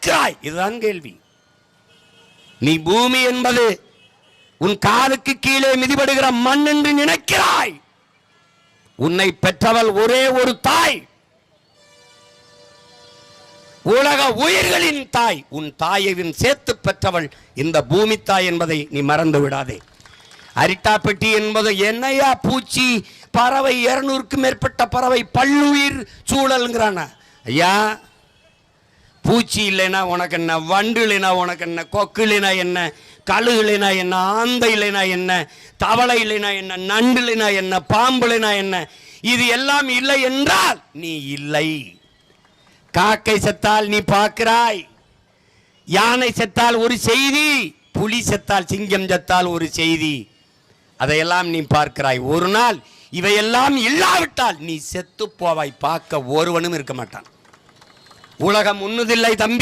இருக்கிறாய் இதுதான் கேள்வி. நீ பூமி என்பது உன் காலுக்கு கீழே மிதிபடுகிற மண் என்று நினைக்கிறாய். உன்னை பெற்றவள் ஒரே ஒரு தாய். உலக உயிர்களின் தாய். உன் தாயையும் சேர்த்து பெற்றவள் இந்த பூமி தாய் என்பதை நீ மறந்து விடாதே. அரிட்டாப்பட்டி என்பது என்னையா பூச்சி பறவை இருநூறுக்கும் மேற்பட்ட பறவை பல்லுயிர் சூழல்ங்கிறான. ஐயா பூச்சி இல்லைனா உனக்கு என்ன? வண்டு இல்லைனா உனக்கு என்ன? கொக்கு இல்லைனா என்ன? கழுகு இல்லைனா என்ன? ஆந்தை இல்லைனா என்ன? தவளை இல்லைனா என்ன? நண்டு இல்லைனா என்ன? பாம்பு இல்லைனா என்ன? இது எல்லாம் இல்லை என்றால் நீ இல்லை. காக்கை செத்தால் நீ பார்க்கிறாய். யானை செத்தால் ஒரு செய்தி. புலி செத்தால் சிங்கம் செத்தால் ஒரு செய்தி. அதையெல்லாம் நீ பார்க்கிறாய். ஒரு நாள் இவையெல்லாம் இல்லாவிட்டால் நீ செத்து போவாய். பார்க்க ஒருவனும் இருக்க மாட்டான். உலகம் உண்ணுதில்லை தம்பி.